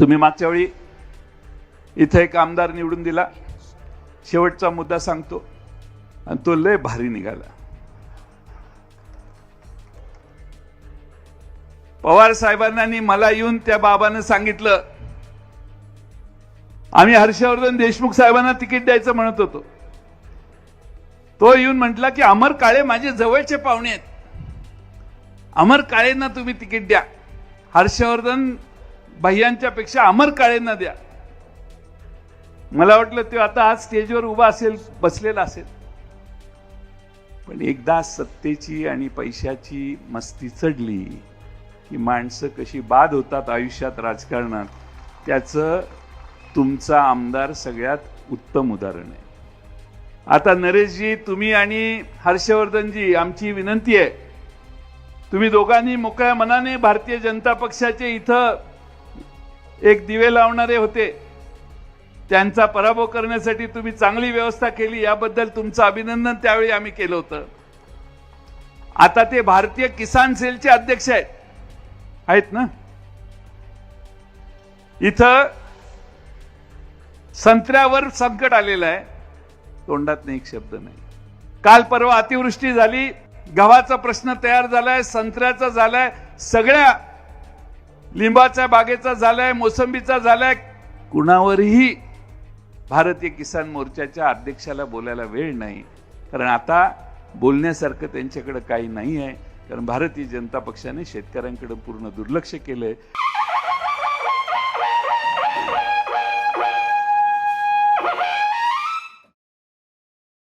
तुम्ही मागच्या वेळी इथं एक आमदार निवडून दिला. शेवटचा मुद्दा सांगतो. आणि तो लय भारी निघाला. पवार साहेबांनी मला येऊन त्या बाबानं सांगितलं. आम्ही हर्षवर्धन देशमुख साहेबांना तिकीट द्यायचं म्हणत होतो. तो येऊन म्हटला की अमर काळे माझे जवळचे पाहुणे आहेत. अमर काळेंना तुम्ही तिकीट द्या. हर्षवर्धन भैयांच्या पेक्षा अमर काळेंना द्या. मला वाटलं ते आता आज स्टेजवर उभा असेल बसलेला असेल. पण एकदा सत्तेची आणि पैशाची मस्ती चढली की माणसं कशी बाद होतात आयुष्यात राजकारणात त्याचं तुमचा आमदार सगळ्यात उत्तम उदाहरण आहे. आता नरेशजी तुम्ही आणि हर्षवर्धनजी आमची विनंती आहे तुम्ही दोघांनी मोकळ्या मनाने भारतीय जनता पक्षाचे इथं एक दिवे लावणारे होते. त्यांचा पराभव करण्यासाठी तुम्ही चांगली व्यवस्था केली याबद्दल तुमचं अभिनंदन त्यावेळी आम्ही केलं होतं. आता ते भारतीय किसान सेलचे अध्यक्ष आहेत. आहेत ना? इथं संत्र्यावर संकट आलेलं आहे. तोंडात नाही एक शब्द नाही. काल परवा अतिवृष्टी झाली. गव्हाचा प्रश्न तयार झालाय संत्र्याचा झालाय. सगळ्या लिंबाच्या बागेचा झालाय मोसंबीचा झालाय. कुणावरही भारतीय किसान मोर्चाच्या अध्यक्षाला बोलायला वेळ नाही. कारण आता बोलण्यासारखं त्यांच्याकडे काही नाही आहे कारण भारतीय जनता पक्षाने शेतकऱ्यांकडे पूर्ण दुर्लक्ष केलंय.